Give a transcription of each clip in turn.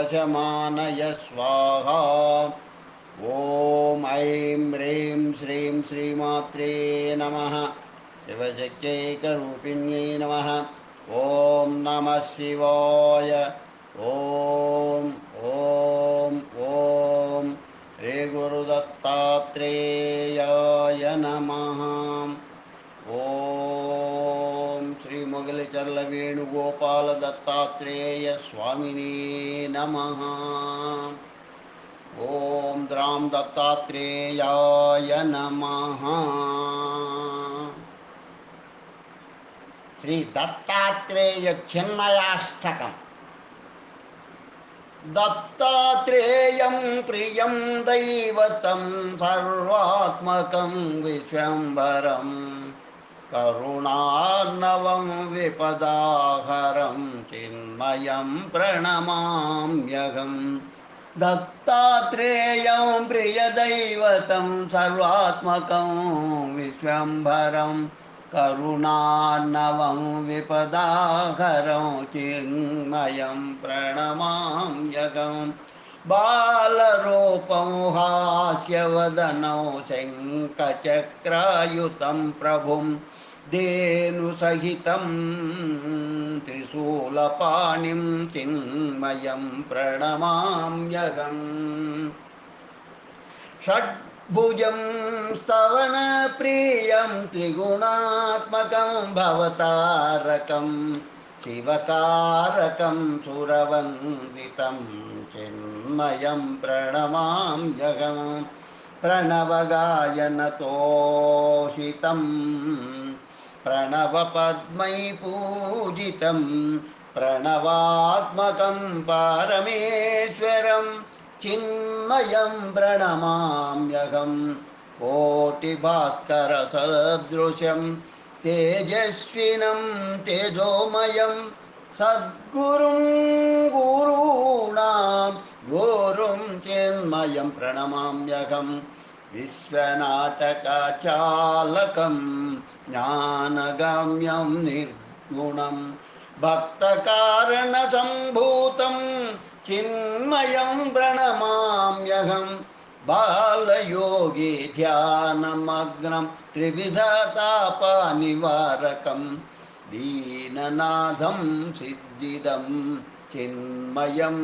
वशमानय स्वाहा ॐ ऐं ह्रीं श्रीं श्रीमात्रे नमः। शिवशक्त्यैकरूपिण्यै नमः। ॐ नमः शिवाय। ॐ ॐ ॐ। श्रीगुरुदत्तात्रेयाय नमः श्रीमुगलिचर्लवेणुगोपालदत्तात्रेयस्वामिने नमः। ॐ द्रां दत्तात्रेयाय नमः। श्रीदत्तात्रेयचिन्मयाष्टकम्। दत्तात्रेयं प्रियं दैवतं सर्वात्मकं विश्वम्भरं करुणार्णवं विपदाहरं चिन्मयं प्रणमाम्यहम् दत्तात्रेयं प्रियदैवतं सर्वात्मकं विश्वम्भरं करुणार्णवं विपदाहरं चिन्मयं प्रणमाम्यगं बालरूपं हास्यवदनौ शङ्खचक्रायुतं प्रभुं धेनुसहितं त्रिशूलपाणिं चिन्मयं प्रणमाम्यहम् षड्भुजं स्तवनप्रियं त्रिगुणात्मकं भवतारकं शिवकारकं सुरवन्दितं चिन्मयं प्रणमाम्यहम् प्रणवगायनतोषितं प्रणवपद्मै पूजितं प्रणवात्मकं पारमेश्वरं चिन्मयं प्रणमाम्यहं कोटिभास्करसदृशं तेजस्विनं तेजोमयं सद्गुरुं गुरूणां गुरुं चिन्मयं प्रणमाम्यहं विश्वनाटकचालकं ज्ञानगम्यं निर्गुणं भक्तकारणसम्भूतं चिन्मयं प्रणमाम्यहं बालयोगी ध्यानमग्नं त्रिविधतापनिवारकं दीननाथं सिद्धिदं चिन्मयं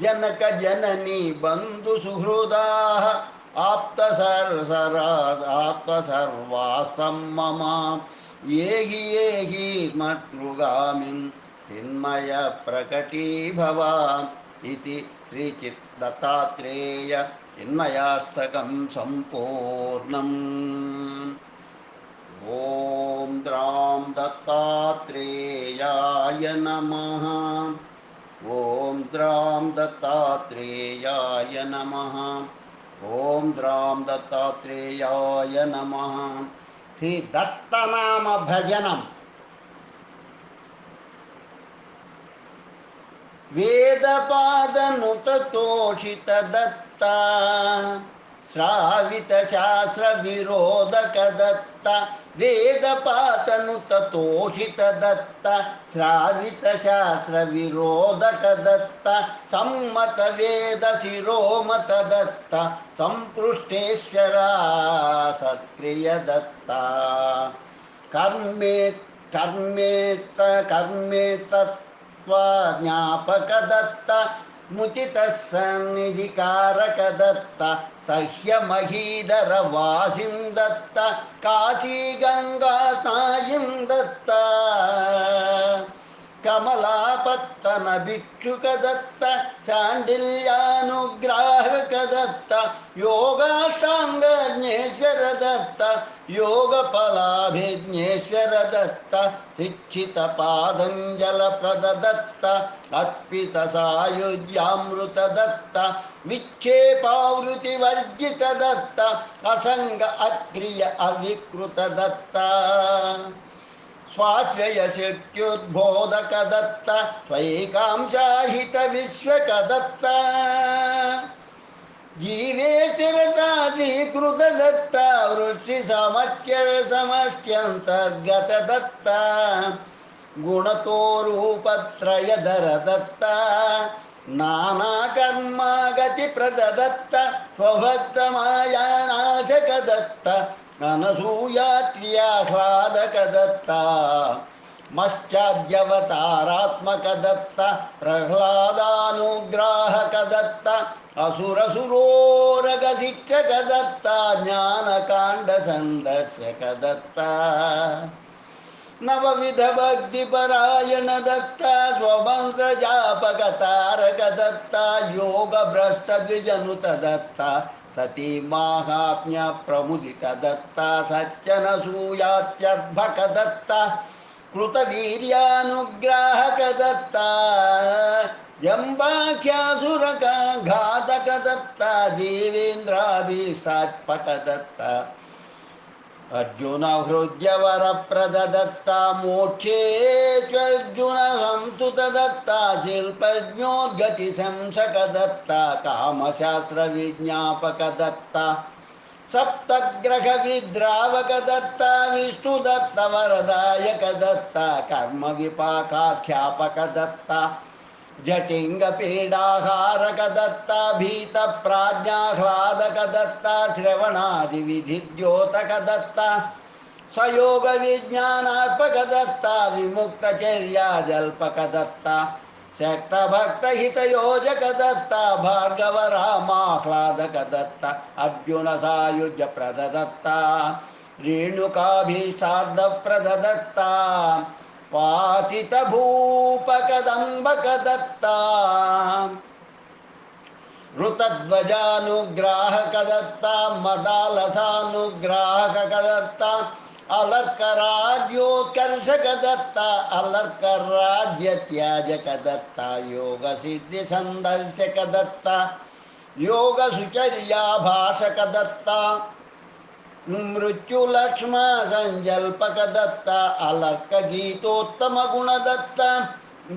प्रणमाम्यहं जनकजननी बन्धुसुहृदाः आप्तसर्सरा आत्मसर्वास्तं मम येहि येहि मत्रुगामिं चिन्मयप्रकटीभव इति श्रीचित्दत्तात्रेय चिन्मयास्तकं सम्पूर्णम्। ॐ द्रां दत्तात्रेयाय नमः। ॐ द्रां दत्तात्रेयाय नमः। ॐ द्रां दत्तात्रेयाय नमः। श्रीदत्तनामभजनम्। वेदपादनुततोषितदत्ता श्रावितशास्त्रविरोधकदत्त वेदपातनुततोषितदत्त श्रावितशास्त्रविरोधकदत्त सम्मतवेदशिरोमतदत्त सम्पृष्टेश्वरा सत्क्रियदत्ता। कर्मे कर्मेत कर्मेतत् ज्ञापकदत्त मुचितसन्निधिकारकदत्त सह्यमहीधरवासिं दत्त काशीगङ्गासायिं दत्त कमलापत्तनभिक्षुकदत्त चाण्डिल्यानुग्राहकदत्त योगाष्टाङ्गज्ञेश्वर दत्त योगफलाभिज्ञेश्वर दत्त शिक्षितपादञ्जलप्रददत्त अर्पितसायुज्यामृतदत्त विक्षेपावृतिवर्जितदत्त असङ्ग अक्रिय अविकृतदत्त स्वाश्रयशक्त्युद्बोधकदत्त स्वैकांशाहितविश्वकदत्त। जीवे शिरसा ध्रुवीकृतदत्ता वृष्टिसमख्यसमष्ट्यन्तर्गतदत्ता गुणतो रूपत्रयधरदत्ता नानाकर्मागतिप्रददत्त स्वभक्तमायानाशकदत्त। अनसूयात्र्याह्लादकदत्ता मश्चाद्यवतारात्मकदत्त प्रह्लादानुग्राहकदत्त असुरसुरोरगशिक्षकदत्ता ज्ञानकाण्डसन्दर्शकदत्ता नवविधभक्तिपरायणदत्ता स्ववंशजापकतारकदत्ता योगभ्रष्टद्विजनुतदत्ता सती माहात्म्यप्रमुदितदत्ता सच्चनसूयात्यर्भकदत्ता कृतवीर्यानुग्राहकदत्ता दत्ता घातकदत्ता देवेन्द्राभीष्टात्मकदत्ता अर्जुन हृद्यवरप्रदत्ता मोक्षे च्वर्जुन संस्तुतदत्ता शिल्पज्ञोद्गतिशंसकदत्ता कामशास्त्रविज्ञापकदत्ता सप्तग्रहविद्रावकदत्ता विष्णुदत्तवरदायकदत्ता कर्मविपाकाख्यापकदत्ता जटिङ्गपीडाहारकदत्ता भीतप्राज्ञाह्लादकदत्ता श्रवणादिविधिद्योतकदत्ता सयोगविज्ञानार्पकदत्ता विमुक्तचर्याजल्पकदत्ता शक्तभक्तहितयोजकदत्ता भार्गवरामाह्लादकदत्ता अर्जुनसायुज्यप्रददत्ता रेणुकाभीष्टार्धप्रददत्ता पातितभूपकदम्बकदत्ता ऋतध्वजानुग्राहकदत्ता मदालसानुग्राहकदत्ता अलर्कराज्योत्कर्षकदत्ता अलर्कराज्यत्याजकदत्ता योगसिद्धिसन्दर्शकदत्ता योगसुचर्याभाषकदत्ता मृत्युलक्ष्म सञ्जल्पकदत्ता अलर्कगीतोत्तमगुणदत्ता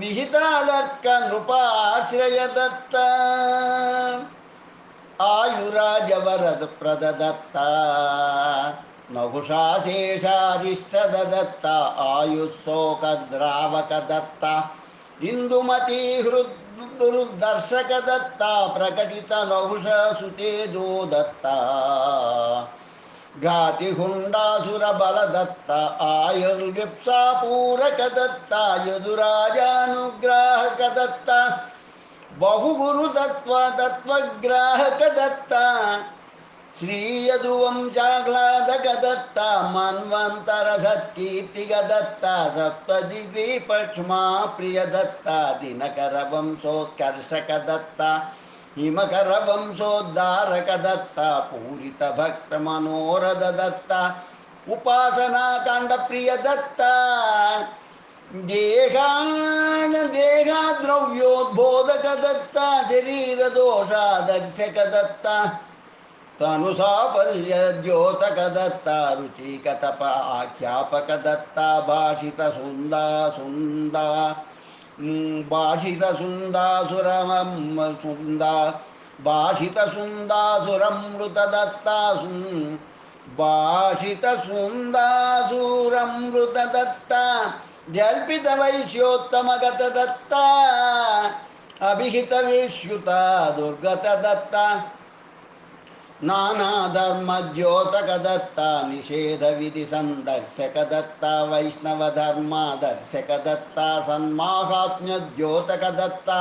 विहितालर्क नृपाश्रयदत्ता आयुराजवरद प्रददत्ता नहुषाशेषारिष्टदत्ता आयुःशोकद्रावकदत्ता इन्दुमती हृद्दर्शकदत्ता प्रकटितनहुषसुतेजो दत्ता घातिहुण्डासुरबलदत्ता आयुर्विप्सापूरकदत्ता यदुराजानुग्राहकदत्ता बहुगुरुतत्त्वतत्त्वग्राहकदत्ता श्रीयदुवंशाह्लादकदत्ता मन्वन्तरसत्कीर्तिगदत्ता सप्तदिग्विपक्ष्मा प्रियदत्ता दिनकरवंशोत्कर्षकदत्ता हिमकरवंशोद्धारकदत्ता पूरितभक्तमनोरदत्ता उपासनाकाण्डप्रियदत्ता देहान देहाद्रव्योद्बोधकदत्ता शरीरदोषादर्शकदत्ता तनुसाफल्यद्योतकदत्ता रुचिकतप आख्यापकदत्ता भाषितसुन्दा सुन्दा भाषितसुन्दासुरमं सुन्दा भाषितसुन्दासुरमृतदत्ता भाषितसुन्दासुरमृतदत्ता जल्पितवैश्योत्तमगतदत्ता अभिहितविश्युता दुर्गतदत्ता। नानाधर्मद्योतकदत्ता निषेधविधिसन्दर्शकदत्ता वैष्णवधर्मादर्शकदत्ता सन्माहात्म्यद्योतकदत्ता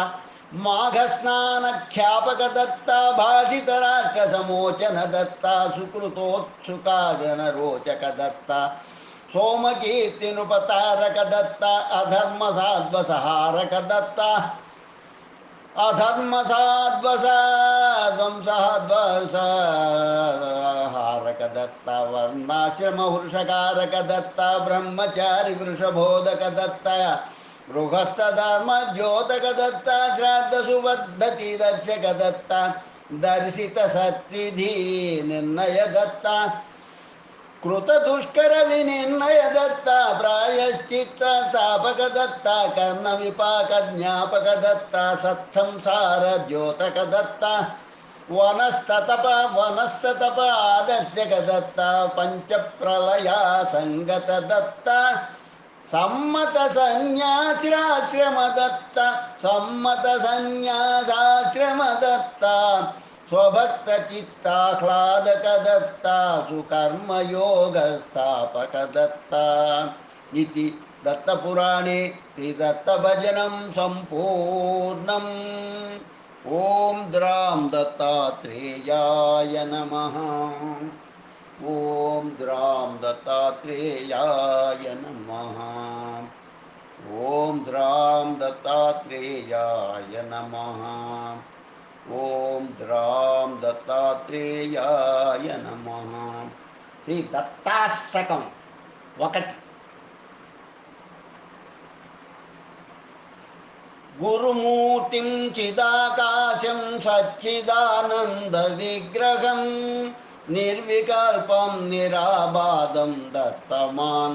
माघस्नानख्यापकदत्ता भाषितराष्ट्रसमोचनदत्ता सुकृतोत्सुका जनरोचकदत्ता सोमकीर्तिनुपतारकदत्ता अधर्मसाध्वसहारकदत्ता अधर्मसाध्वसाध्वसहारकदत्ता वर्णाश्रमहृषकारकदत्ता ब्रह्मचारि वृषभोदकदत्ता गृहस्थधर्मद्योतकदत्ता श्राद्धसुबद्धतिदर्शकदत्ता दर्शितसत्विधी निर्णयदत्ता कृतदुष्करविनिर्णयदत्ता प्रायश्चित्तस्थापकदत्ता कर्णविपाकज्ञापकदत्ता सत्संसारद्योतकदत्ता वनस्ततप वनस्ततप आदर्शकदत्त पञ्चप्रलया सङ्गतदत्त सम्मतसन्न्यासिराश्रमदत्त सम्मतसन्न्यासाश्रमदत्त स्वभक्तचित्ताह्लादकदत्ता सुकर्मयोगस्थापकदत्ता इति दत्तपुराणे श्रीदत्तभजनं सम्पूर्णम् ॐ द्रां दत्तात्रेयाय नमः। ॐ द्रां दत्तात्रेयाय नमः। ॐ द्रां दत्तात्रेयाय नमः ॐ द्रां दत्तात्रेयाय नमः శ్రీ దత్తాష్టకం ఒకటి గురుమూర్తిం చిదాకాశం సచ్చిదానందవిగ్రహం నిర్వికల్పం నిరాబాధం దత్తమానందమాశ్రయే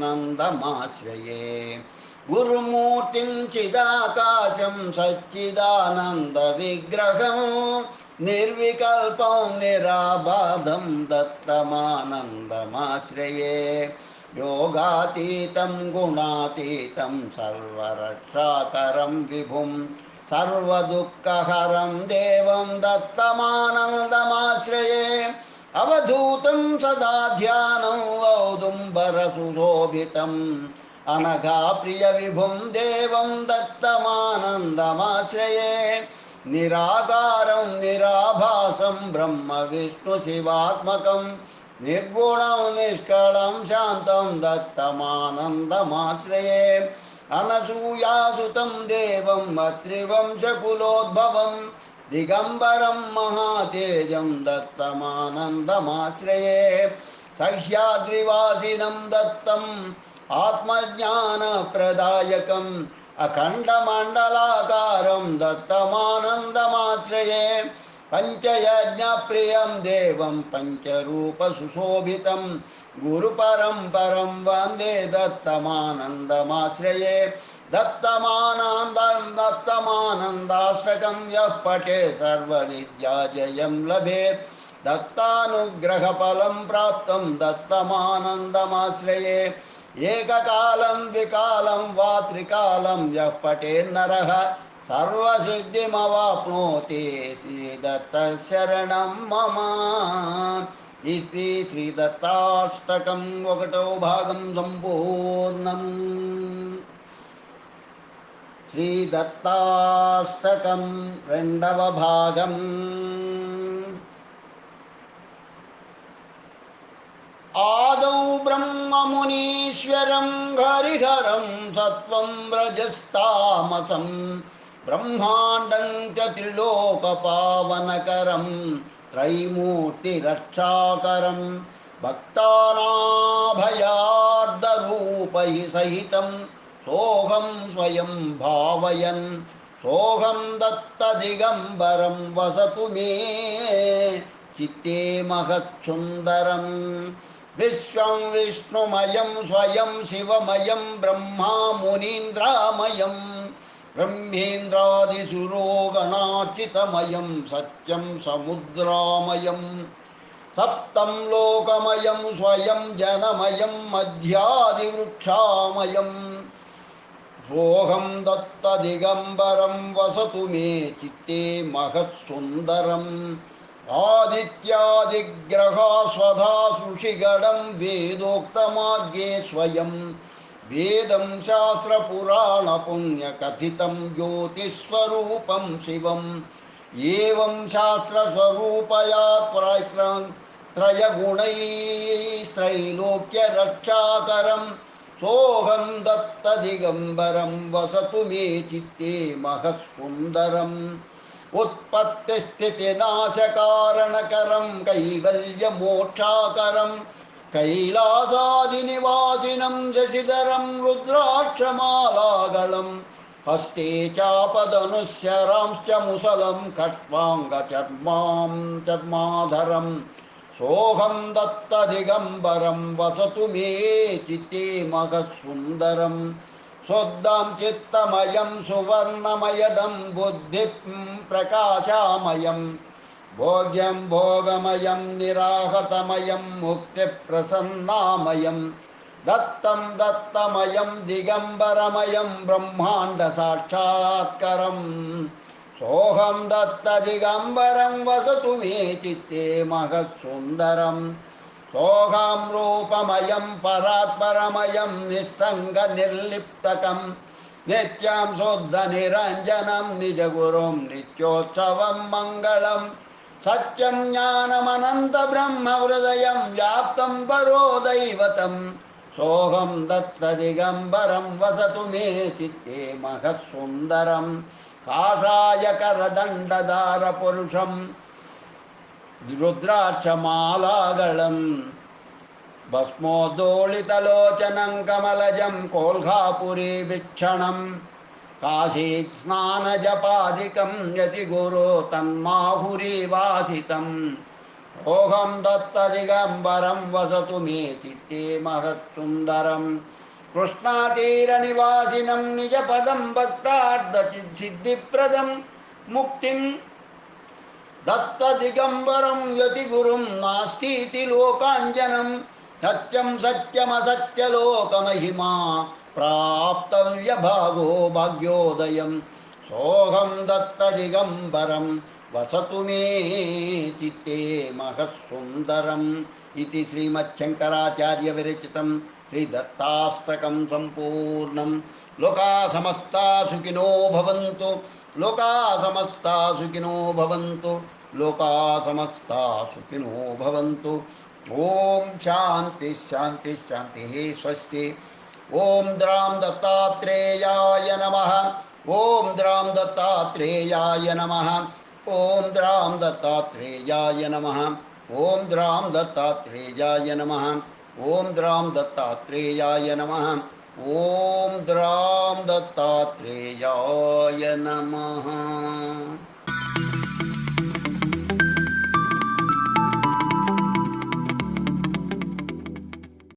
गुरुमूर्तिं चिदाकाशं सच्चिदानन्दविग्रहं निर्विकल्पं निराबाधं दत्तमानन्दमाश्रये। योगातीतं, गुणातीतं, सर्वरक्षाकरं विभुं, सर्वदुःखहरं देवं दत्तमानन्दमाश्रये। अवधूतं सदा ध्यानं वौदुम्बरसुशोभितम् औदुम्बरसुशोभितम् अनघाप्रियविभुं देवं दत्तमानन्दमाश्रये, निराकारं निराभासं ब्रह्मविष्णुशिवात्मकम् निर्गुणं निष्कलं शान्तं दत्तमानन्दमाश्रये। अनसूयासुतं देवम् अत्रिवंशकुलोद्भवं दिगम्बरं महातेजं दत्तमानन्दमाश्रये। सह्याद्रिवासिनं दत्तम् आत्मज्ञानप्रदायकम्। अखण्डमण्डलाकारं दत्तमानन्दमाश्रये पञ्चयज्ञप्रियं देवं पञ्चरूपसुशोभितं गुरुपरम्परं वंदे दत्तमानन्दमाश्रये दत्तमानन्दं दत्तमानन्दाष्टकं यः पठे सर्वविद्याजयं लभेत् दत्तानुग्रहफलं प्राप्तं दत्तमानन्दमाश्रये एककालं द्विकालं वा त्रिकालं यः पठेन्नरः सर्वसिद्धिमवाप्नोति श्रीदत्तशरणं मम श्रीदत्ताष्टकम् भागं सम्पूर्णम् आदौ ब्रह्ममुनीश्वरं हरिहरं सत्त्वं व्रजस्तामसं ब्रह्माण्डं च त्रिलोकपावनकरं त्रैमूर्तिरक्षाकरं भक्तानाभयार्दरूपैः सहितं सोऽहं स्वयं भावयन् सोऽहं दत्तदिगम्बरं वसतु मे चित्ते महत्सुन्दरम्। विश्वं विष्णुमयं स्वयं शिवमयं ब्रह्मा मुनीन्द्रामयम् ब्रह्मेन्द्रादिसुरोगणार्चितमयं सत्यं समुद्रामयं सप्तं लोकमयं स्वयं जनमयं मध्यादिवृक्षामयं सोऽहं दत्तदिगम्बरं वसतु मे चित्ते महत्सुन्दरम् आदित्यादिग्रहास्वधा सुषिगणं वेदोक्तमार्गे स्वयम् वेदं शास्त्रपुराणपुण्यकथितं ज्योतिस्वरूपं शिवम्। एवं शास्त्रस्वरूपया त्रयगुणैस्त्रैलोक्यरक्षाकरं सोऽहं दत्तदिगम्बरं वसतु मे चित्ते महत्सुन्दरम्। उत्पत्तिस्थितिनाशकारणकरं, कैवल्यमोक्षाकरं, कैलासादिनिवासिनं शशिधरं, रुद्राक्षमालागलं, हस्ते चापदनुशरांश्च मुसलं खट्वाङ्गचर्मां चर्माधरं, सोऽहं दत्तदिगम्बरं, वसतु मे चित्ते महत्सुन्दरम्। शुद्धं चित्तमयं सुवर्णमयदं बुद्धिं प्रकाशामयं। भोग्यं भोगमयं निराहतमयं मुक्तिप्रसन्नामयं। दत्तं दत्तमयं, दिगम्बरमयं ब्रह्माण्डसाक्षात्करम् सोऽहं दत्तदिगम्बरं वसतु मे चित्ते महत्सुन्दरम्। सोऽहं रूपमयं परात्परमयं निस्सङ्गनिर्लिप्तकं नित्यां शुद्धनिरञ्जनं, निजगुरुं नित्योत्सवं मङ्गलम् सत्यं ज्ञानमनन्तब्रह्महृदयं व्याप्तं परो दैवतं सोऽहं दत्तदिगम्बरं वसतु मे चित्ते महः सुन्दरं काषायकरदण्डदारपुरुषम् रुद्राक्षमालागलं भस्मोद्दोलितलोचनं कमलजं कोल्हापुरी वीक्षणं काशीत् स्नानजपादिकं यति गुरो तन्माहुरीवासितं रोहं दत्तदिगम्बरं वसतु मेति ते महत्सुन्दरं कृष्णातीरनिवासिनं निजपदं भक्तार्धचित् सिद्धिप्रदं दत्त दिगंबरम यति गुरु नास्ती लोकांजनम सत्यम सत्यम यतिगुरुं लोक महिमा प्राप्त भागो भाग्योदय। सोहम दत्त दत्तदिगम्बरं, वसतु मेति ते महत्सुन्दरम् इति श्री दत्तास्तक संपूर्ण लोका समस्ता सुखिनो भवन्तु। लोका समस्ता सुखिनो भवन्तु लोका समस्ता सुखिनो भवन्तु। ओम शांति शांति शांति हे स्वस्ति। ओम द्राम दत्तात्रेयाय नमः। ओम द्राम दत्तात्रेयाय नमः। ओम द्राम दत्तात्रेयाय नमः। ओम द्राम दत्तात्रेयाय नमः। ओम द्राम दत्तात्रेयाय नमः। ॐ द्रां दत्तात्रेयाय नमः।